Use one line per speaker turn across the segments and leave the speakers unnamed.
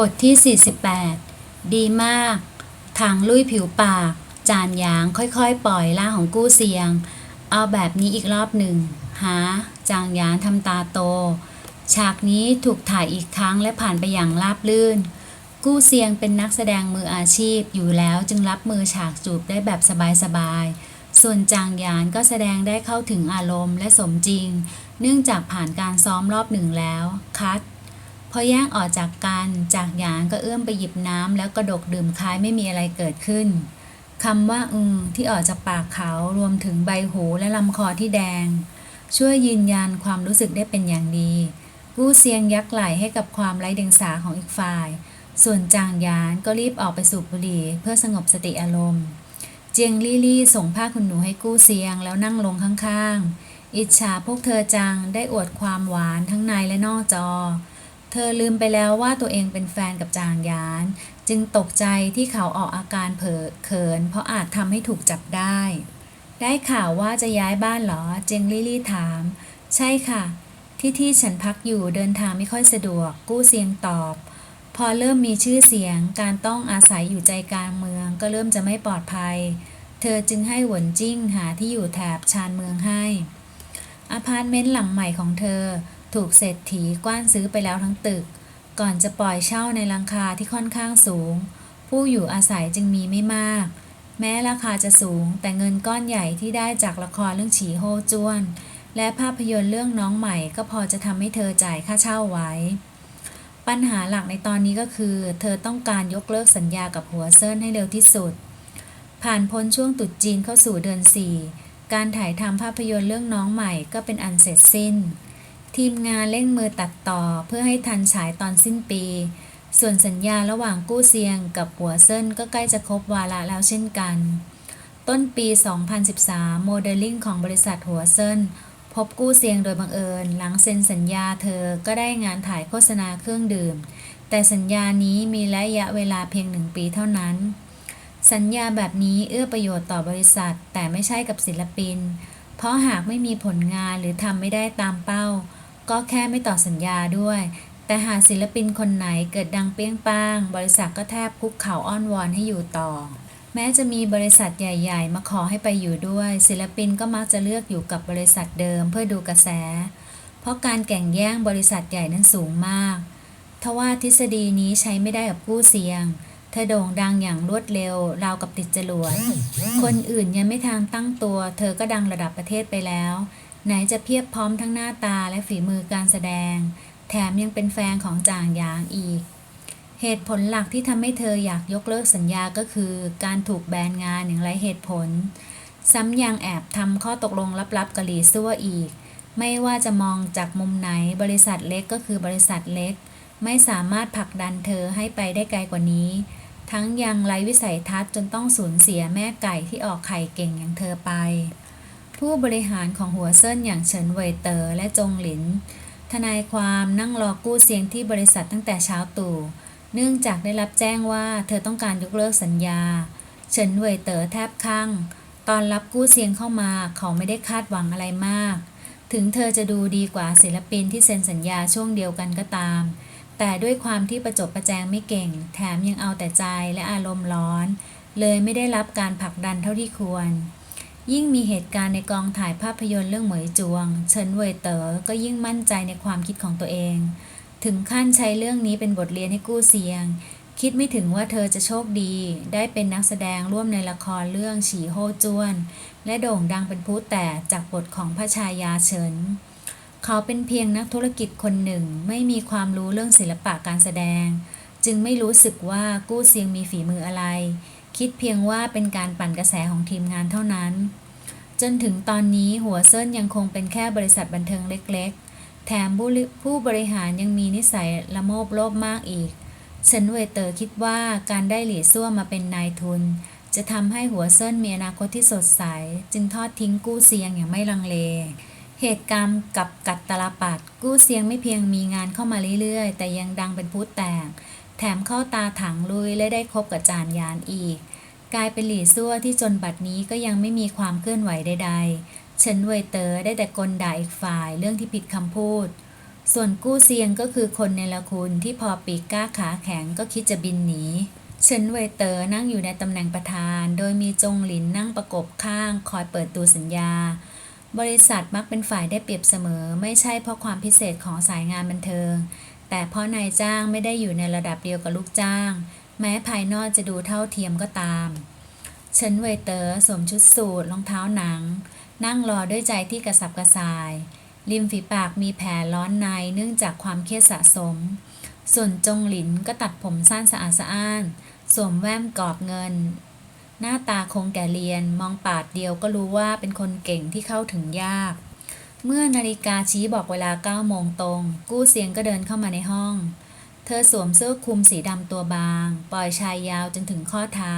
บทที่ 48 ดีมาก ทางลุยผิวปาก จานยางค่อยๆ ปล่อยล่างของกู้เสียง เอาแบบนี้อีกรอบหนึ่ง หา จางยางทำตาโต ฉากนี้ถูกถ่ายอีกครั้งและผ่านไปอย่างราบลื่น กู้เซียงเป็นนักแสดงมืออาชีพอยู่แล้วจึงรับมือฉากจูบได้แบบสบายๆ ส่วนจางยานก็แสดงได้เข้าถึงอารมณ์และสมจริง เนื่องจากผ่านการซ้อมรอบหนึ่งแล้ว คัด พอแย่งออกจากกันจากหยานก็เอื้อมไปหยิบน้ำแล้วกระดกดื่มคล้ายไม่มีอะไรเกิดขึ้นคำว่าอืมที่ออกจากปากเขารวมถึงใบหูและลำคอที่แดง ช่วยยืนยันความรู้สึกได้เป็นอย่างดี กู้เซียงยักไหลให้กับความไร้เดียงสาของอีกฝ่าย ส่วนจางยานก็รีบออกไปสูบบุหรี่เพื่อสงบสติอารมณ์ เจียงลี่ลี่ส่งผ้าคุณหนูให้กู้เซียงแล้วนั่งลงข้างๆ อิจฉาพวกเธอจังได้อวดความหวานทั้งในและนอกจอ เธอลืมไปแล้วว่าตัวเองเป็นแฟนกับจางยาน จึงตกใจที่เขาออกอาการเผลอเขิน เพราะอาจทำให้ถูกจับได้ ได้ข่าวว่าจะย้ายบ้านเหรอเจงลี่ลี่ถาม ใช่ค่ะ ที่ที่ฉันพักอยู่เดินทางไม่ค่อยสะดวก กู้เสียงตอบ พอเริ่มมีชื่อเสียง การต้องอาศัยอยู่ใจกลางเมือง ก็เริ่มจะไม่ปลอดภัย เธอจึงให้หวนจิ้งหาที่อยู่แถบชานเมืองให้ อพาร์ตเมนต์หลังใหม่ของเธอ ถูกเศรษฐีกว้านซื้อไปแล้วทั้งตึก ก่อนจะปล่อยเช่าในราคาที่ค่อนข้างสูง ผู้อยู่อาศัยจึงมีไม่มาก แม้ราคาจะสูงแต่เงินก้อนใหญ่ที่ได้จากละครเรื่องฉีโฮจ้วน และภาพยนตร์เรื่องน้องใหม่ก็พอจะทำให้เธอจ่ายค่าเช่าไว้ ปัญหาหลักในตอนนี้ก็คือ เธอต้องการยกเลิกสัญญากับหัวเซินให้เร็วที่สุด ผ่านพ้นช่วงตรุษจีนเข้าสู่เดือนสี่การถ่ายทำภาพยนตร์เรื่องน้องใหม่ก็เป็นอันเสร็จสิ้น ทีมงานเร่งมือตัดต่อเพื่อให้ทันฉายตอนสิ้นปี ส่วนสัญญาระหว่างกู้เซียงกับหัวเซินก็ใกล้จะครบวาระแล้วเช่นกัน ต้นปี 2013 โมเดลลิ่งของบริษัทหัวเซินพบกู้เซียงโดยบังเอิญ หลังเซ็นสัญญาเธอก็ได้งานถ่ายโฆษณาเครื่องดื่ม แต่สัญญานี้มีระยะเวลาเพียงหนึ่งปีเท่านั้น สัญญาแบบนี้เอื้อประโยชน์ต่อบริษัทแต่ไม่ใช่กับศิลปิน เพราะหากไม่มีผลงานหรือทำไม่ได้ตามเป้า ก็แค่ไม่ต่อสัญญาด้วย แต่หากศิลปินคนไหนเกิดดังเปี้ยงป้าง บริษัทก็แทบคุกเข่าอ้อนวอนให้อยู่ต่อ แม้จะมีบริษัทใหญ่ ๆ มาขอให้ไปอยู่ด้วย ศิลปินก็มักจะเลือกอยู่กับบริษัทเดิมเพื่อดูกระแส เพราะการแข่งแย่งบริษัทใหญ่นั้นสูงมากทว่าทฤษฎีนี้ใช้ไม่ได้กับกู้เสียง เธอโด่งดังอย่างรวดเร็ว ราวกับติดจรวด คนอื่นยังไม่ทางตั้งตัว เธอก็ดังระดับประเทศไปแล้ว ไหนจะเพียบพร้อมทั้งหน้าตาและฝีมือการแสดง แถมยังเป็นแฟนของจางหยางอีก เหตุผลหลักที่ทำให้เธออยากยกเลิกสัญญาก็คือ การถูกแบนงานอย่างไรเหตุผล ซ้ำยังแอบทำข้อตกลงลับๆกับหลีซั่วอีก ไม่ว่าจะมองจากมุมไหนบริษัทเล็กก็คือบริษัทเล็ก ไม่สามารถผลักดันเธอให้ไปได้ไกลกว่านี้ ทั้งยังไร้วิสัยทัศน์จนต้องสูญเสียแม่ไก่ที่ออกไข่เก่งอย่างเธอไป ผู้บริหารของหัวเซินอย่างเฉินเว่ยเตอ๋อและจงหลิน ทนายความนั่งรอกู้เสียงที่บริษัทตั้งแต่เช้าตู่ เนื่องจากได้รับแจ้งว่าเธอต้องการยกเลิกสัญญา เฉินเว่ยเต๋อแทบคลั่งตอนรับกู้เสียงเข้ามาเขาไม่ได้คาดหวังอะไรมาก ถึงเธอจะดูดีกว่าศิลปินที่เซ็นสัญญาช่วงเดียวกันก็ตาม แต่ด้วยความที่ประจบประแจงไม่เก่ง แถมยังเอาแต่ใจและอารมณ์ร้อน เลยไม่ได้รับการผลักดันเท่าที่ควร ยิ่งมีเหตุการณ์ในกองถ่ายภาพยนตร์เรื่องเหมยจวง เฉินเว่ยเต๋อก็ยิ่งมั่นใจในความคิดของตัวเอง ถึงขั้นใช้เรื่องนี้เป็นบทเรียนให้กู้เสียง คิดไม่ถึงว่าเธอจะโชคดี ได้เป็นนักแสดงร่วมในละครเรื่องฉีโฮจ้วน และโด่งดังเป็นผู้แต่จากบทของพระชายาเฉิน เขาเป็นเพียงนักธุรกิจคนหนึ่งไม่มีความรู้เรื่องศิลปะการแสดง จึงไม่รู้สึกว่ากู้เซียงมีฝีมืออะไร คิดเพียงว่าเป็นการปั่นกระแสของทีมงานเท่านั้น จนถึงตอนนี้หัวเซินยังคงเป็นแค่บริษัทบันเทิงเล็กๆ แถมผู้บริหารยังมีนิสัยละโมบโลภมากอีกเฉินเวเต๋อคิดว่าการได้หลี่ซั่วมาเป็นนายทุน จะทำให้หัวเซินมีอนาคตที่สดใส จึงทอดทิ้งกู้เซียงอย่างไม่ลังเล เหตุการณ์กับกัดตลปัดกู้เซียงไม่เพียงมีงานเข้ามาเรื่อยๆ แต่ยังดังเป็นผู้แตก แถมเข้าตาถังลุยและได้คบกับจานยานอีก กลายเป็นหลี่ซั่วที่จนบัดนี้ก็ยังไม่มีความเคลื่อนไหวใดๆเฉินเวยเตอ๋อได้แต่กลด่าอีกฝ่ายเรื่องที่ผิดคำพูด ส่วนกู้เซียงก็คือคนในละคุณที่พอปีกกล้าขาแข็งก็คิดจะบินหนีเฉินเวยเตอ๋อนั่งอยู่ในตำแหน่งประธาน โดยมีจงหลินนั่งประกบข้าง คอยเปิดตูสัญญา บริษัทมักเป็นฝ่ายได้เปรียบเสมอ ไม่ใช่เพราะความพิเศษของสายงานบันเทิง แต่เพราะนายจ้างไม่ได้อยู่ในระดับเดียวกับลูกจ้าง แม้ภายนอกจะดูเท่าเทียมก็ตามเฉินเวยเตอ๋อสวมชุดสูทรองเท้าหนัง นั่งรอด้วยใจที่กระสับกระส่าย ริมฝีปากมีแผลร้อนในเนื่องจากความเครียดสะสม ส่วนจงหลินก็ตัดผมสั้นสะอาดสะอ้านสวมแว่นกรอบเงิน หน้าตาคงแก่เรียนมองปาดเดียวก็รู้ว่าเป็นคนเก่งที่เข้าถึงยาก เมื่อนาฬิกาชี้บอกเวลา9โมงตรง กู้เสียงก็เดินเข้ามาในห้อง เธอสวมเสื้อคลุมสีดำตัวบาง ปล่อยชายยาวจนถึงข้อเท้า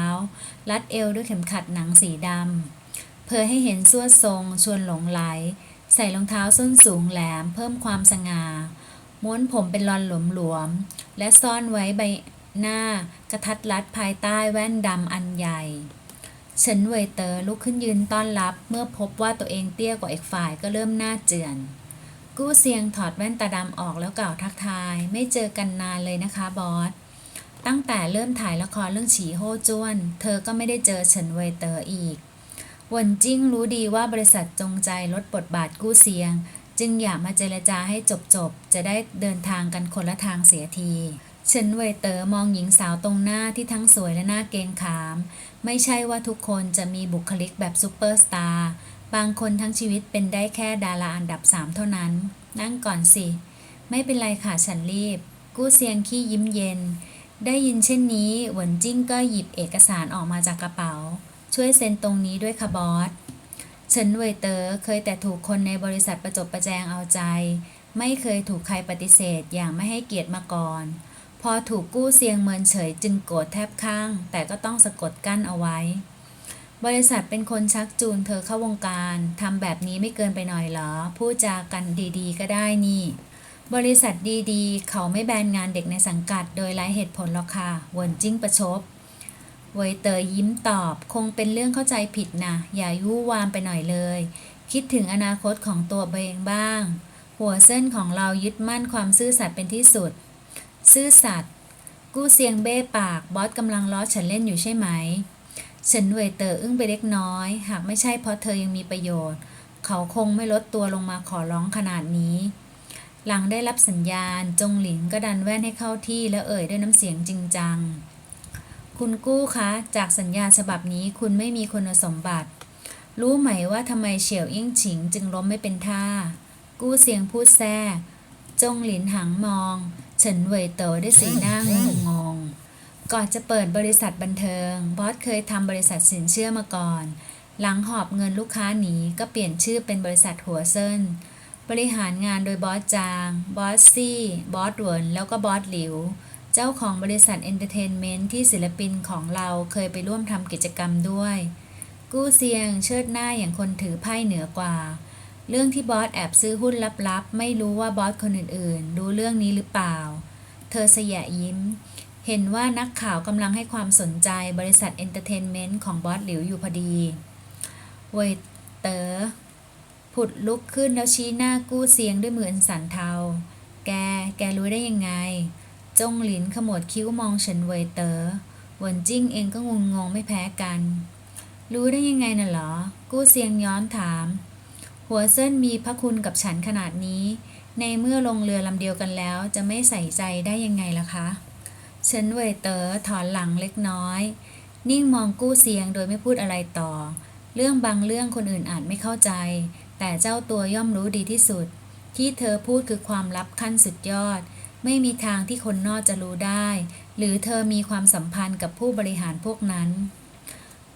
รัดเอวด้วยเข็มขัดหนังสีดำเพื่อให้เห็นสวดทรง ชวนหลงไหล ใส่รองเท้าส้นสูงแหลม เพิ่มความสง่า ม้วนผมเป็นรอนหลวมๆ และซ่อนไว้ใบหน้ากระทัดรัดภายใต้แว่นดำอันใหญ่ เฉินเว่ยเตอร์ลุกขึ้นยืนต้อนรับ เมื่อพบว่าตัวเองเตี้ยกว่าอีกฝ่ายก็เริ่มหน้าเจือน กู้เซียงถอดแว่นตาดำออกแล้วกล่าวทักทาย ไม่เจอกันนานเลยนะคะบอส ตั้งแต่เริ่มถ่ายละครเรื่องฉีโฮจ้วน เธอก็ไม่ได้เจอเฉินเว่ยเตอร์อีกหวนจิ้งรู้ดีว่าบริษัทจงใจลดบทบาทกู้เซียง จึงอยากมาเจรจาให้จบๆ จะได้เดินทางกันคนละทางเสียที เฉินเว่ยเต๋อมองหญิงสาวตรงหน้าที่ทั้งสวยและหน้าเกรงขาม ไม่ใช่ว่าทุกคนจะมีบุคลิกแบบซูเปอร์สตาร์ บางคนทั้งชีวิตเป็นได้แค่ดาราอันดับสามเท่านั้น นั่งก่อนสิ ไม่เป็นไรค่ะฉันรีบ กู้เซียงขี้ยิ้มเย็น ได้ยินเช่นนี้หวนจิ้งก็หยิบเอกสารออกมาจากกระเป๋า ช่วยเซ็นตรงนี้ด้วยค่ะบอสเฉินเว่ยเต๋อเคยแต่ถูกคนในบริษัทประจบประแจงเอาใจ ไม่เคยถูกใครปฏิเสธอย่างไม่ให้เกียรติมาก่อน พอถูกกู้เซียงเมินเฉยจึงโกรธแทบข้าง แต่ก็ต้องสะกดกั้นเอาไว้ บริษัทเป็นคนชักจูงเธอเข้าวงการทำแบบนี้ไม่เกินไปหน่อยเหรอ พูดจากันดีๆ ก็ได้นี่ บริษัทดีๆ เขาไม่แบนงานเด็กในสังกัดโดยไร้เหตุผลหรอกค่ะหวนจิ้งประชบเวยเตอยิ้มตอบ คงเป็นเรื่องเข้าใจผิดนะอย่ายุวามไปหน่อยเลย คิดถึงอนาคตของตัวเองบ้าง หัวเส้นของเรายึดมั่นความซื่อสัตย์เป็นที่สุด ซื่อสัตย์กู้เซียงเบ้ปากบอสกำลังล้อฉันเล่นอยู่ใช่ไหมฉินเวยเตออึ้งไปเล็กน้อย หากไม่ใช่เพราะเธอยังมีประโยชน์ เขาคงไม่ลดตัวลงมาขอร้องขนาดนี้ หลังได้รับสัญญาณจงหลินก็ดันแว่นให้เข้าที่แล้วเอ่ยด้วยน้ำเสียงจริงจัง คุณกู้คะ จากสัญญาฉบับนี้คุณไม่มีคุณสมบัติ รู้ไหมว่าทำไมเฉียวอิ่งฉิงจึงล้มไม่เป็นท่า กู้เสียงพูดแทรก จงหลินหังมองเฉินเหวยเต๋อด้วยสีหน้างงงงก่อนจะเปิดบริษัทบันเทิง บอสเคยทำบริษัทสินเชื่อมาก่อน หลังหอบเงินลูกค้าหนีก็เปลี่ยนชื่อเป็นบริษัทหัวเซินบริหารงานโดยบอสจาง บอสซี่ บอสหวน แล้วก็บอสหลิว เจ้าของบริษัทเอนเตอร์เทนเมนต์ที่ศิลปินของเราเคยไปร่วมทำกิจกรรมด้วย กู้เซียงเชิดหน้าอย่างคนถือไพ่เหนือกว่า เรื่องที่บอสแอบซื้อหุ้นลับๆ ไม่รู้ว่าบอสคนอื่นๆ รู้เรื่องนี้หรือเปล่า เธอเสยะยิ้ม เห็นว่านักข่าวกำลังให้ความสนใจบริษัทเอนเตอร์เทนเมนต์ของบอสหลิวอยู่พอดี เวเตอ๋อผุดลุกขึ้นแล้วชี้หน้ากู้เซียงด้วยมืออันสันเทา แก แกรู้ได้ยังไง จงหลินขมวดคิ้วมองเฉินเวเตอ๋อหวนจิ้งเองก็งงงงไม่แพ้กัน รู้ได้ยังไงน่ะหรอ กู้เซียงย้อนถาม หัวเส้นมีพระคุณกับฉันขนาดนี้ ในเมื่อลงเรือลำเดียวกันแล้วจะไม่ใส่ใจได้ยังไงล่ะคะเฉินเวยเตอ๋อถอนหลังเล็กน้อย นิ่งมองกู้เซียงโดยไม่พูดอะไรต่อ เรื่องบางเรื่องคนอื่นอาจไม่เข้าใจ แต่เจ้าตัวย่อมรู้ดีที่สุด ที่เธอพูดคือความลับขั้นสุดยอด ไม่มีทางที่คนนอกจะรู้ได้ หรือเธอมีความสัมพันธ์กับผู้บริหารพวกนั้น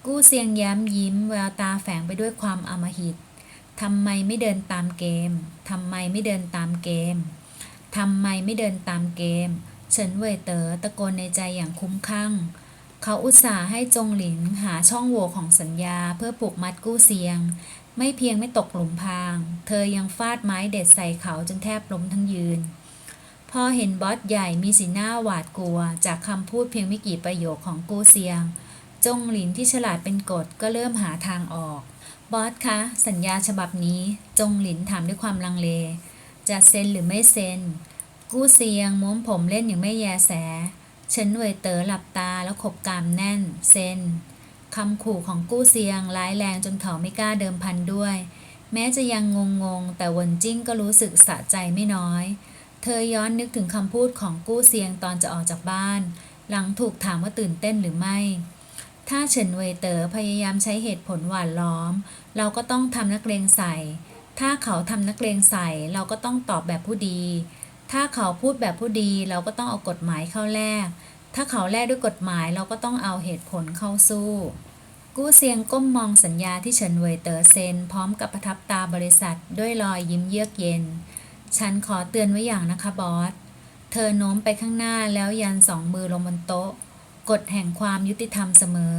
กู้เซียงแย้มยิ้มแววตาแฝงไปด้วยความอำมหิต ทำไมไม่เดินตามเกม ทำไมไม่เดินตามเกม ทำไมไม่เดินตามเกม เฉินเว่ยเต๋อตะโกนในใจอย่างคุ้มข้างเขาอุตส่าห์ให้จงหลินหาช่องโหว่ของสัญญาเพื่อปลุกมัดกู้เซียง ไม่เพียงไม่ตกหลุมพราง เธอยังฟาดไม้เด็ดใส่เขาจนแทบล้มทั้งยืน พอเห็นบอสใหญ่มีสีหน้าหวาดกลัว จากคำพูดเพียงไม่กี่ประโยคของกู้เซียง จงหลินที่ฉลาดเป็นกฎก็เริ่มหาทางออก บอสคะ สัญญาฉบับนี้จงหลินถามด้วยความลังเล จะเซ็นหรือไม่เซ็น กู้เซียงม้วนผมเล่นอย่างไม่แยแสเฉินเวยเต๋อหลับตาแล้วขบกามแน่น เซ็นคำขู่ของกู้เซียงร้ายแรงจนเขาไม่กล้าเดิมพันด้วย แม้จะยังงงงแต่วนจิ้งก็รู้สึกสะใจไม่น้อย เธอย้อนนึกถึงคำพูดของกู้เซียงตอนจะออกจากบ้าน หลังถูกถามว่าตื่นเต้นหรือไม่ ถ้าเฉินเวยเต๋อพยายามใช้เหตุผลหวานล้อม เราก็ต้องทำนักเลงใส่ ถ้าเขาทำนักเลงใส่ เราก็ต้องตอบแบบผู้ดี ถ้าเขาพูดแบบผู้ดี เราก็ต้องเอากฎหมายเข้าแลก ถ้าเขาแลกด้วยกฎหมายเราก็ต้องเอาเหตุผลเข้าสู้ กู้เซียงก้มมองสัญญาที่เฉินเวยเต๋อเซ็นพร้อมกับประทับตาบริษัทด้วยรอยยิ้มเยือกเย็น ฉันขอเตือนไว้อย่างนะคะบอส เธอโน้มไปข้างหน้าแล้วยันสองมือลงบนโต๊ะ กฎแห่งความยุติธรรมเสมอ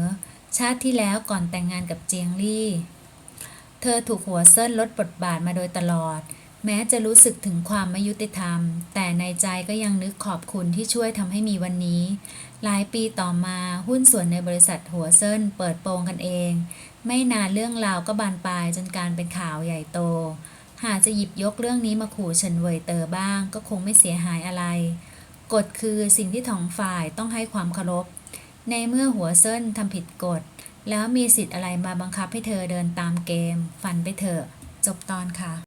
ชาติที่แล้วก่อนแต่งงานกับเจียงลี่ เธอถูกหัวเส้นลดบทบาทมาโดยตลอด แม้จะรู้สึกถึงความไม่ยุติธรรม แต่ในใจก็ยังนึกขอบคุณที่ช่วยทำให้มีวันนี้ หลายปีต่อมาหุ้นส่วนในบริษัทหัวเส้นเปิดโปงกันเอง ไม่นานเรื่องราวก็บานปลายจนการเป็นข่าวใหญ่โต หากจะหยิบยกเรื่องนี้มาขู่เฉินเวยเตอบ้าง ก็คงไม่เสียหายอะไรกฎคือสิ่งที่ท้องฝ่ายต้องให้ความเคารพ ในเมื่อหัวเส้นทำผิดกฎ แล้วมีสิทธิ์อะไรมาบังคับให้เธอเดินตามเกม ฟันไปเถอะ จบตอนค่ะ